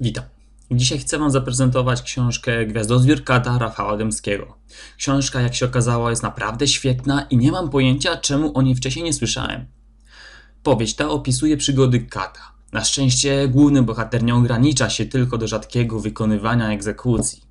Witam. Dzisiaj chcę Wam zaprezentować książkę Gwiazdozbiór Kata Rafała Dębskiego. Książka, jak się okazało, jest naprawdę świetna i nie mam pojęcia, czemu o niej wcześniej nie słyszałem. Powieść ta opisuje przygody Kata. Na szczęście główny bohater nie ogranicza się tylko do rzadkiego wykonywania egzekucji.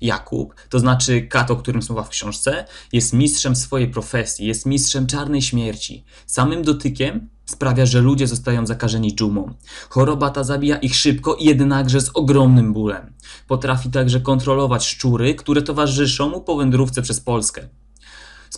Jakub, to znaczy Kat, o którym słowa w książce, jest mistrzem swojej profesji, jest mistrzem czarnej śmierci. Samym dotykiem sprawia, że ludzie zostają zakażeni dżumą. Choroba ta zabija ich szybko jednakże z ogromnym bólem. Potrafi także kontrolować szczury, które towarzyszą mu po wędrówce przez Polskę.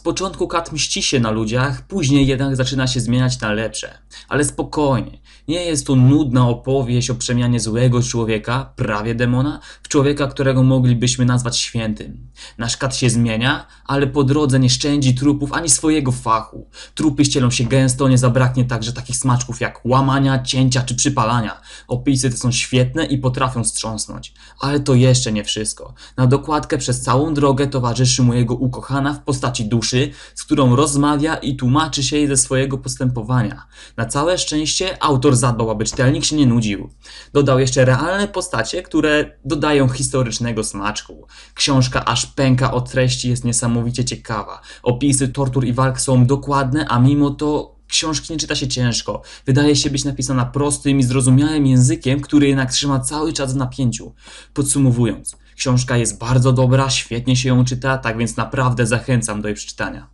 Początku kat mści się na ludziach, później jednak zaczyna się zmieniać na lepsze. Ale spokojnie, nie jest to nudna opowieść o przemianie złego człowieka, prawie demona, w człowieka, którego moglibyśmy nazwać świętym. Nasz kat się zmienia, ale po drodze nie szczędzi trupów ani swojego fachu. Trupy ścielą się gęsto, nie zabraknie także takich smaczków jak łamania, cięcia czy przypalania. Opisy te są świetne i potrafią strząsnąć. Ale to jeszcze nie wszystko. Na dokładkę przez całą drogę towarzyszy mu jego ukochana w postaci z którą rozmawia i tłumaczy się jej ze swojego postępowania. Na całe szczęście autor zadbał, aby czytelnik się nie nudził. Dodał jeszcze realne postacie, które dodają historycznego smaczku. Książka aż pęka od treści, jest niesamowicie ciekawa. Opisy tortur i walk są dokładne, a mimo to książki nie czyta się ciężko. Wydaje się być napisana prostym i zrozumiałym językiem, który jednak trzyma cały czas w napięciu. Podsumowując, książka jest bardzo dobra, świetnie się ją czyta, tak więc naprawdę zachęcam do jej przeczytania.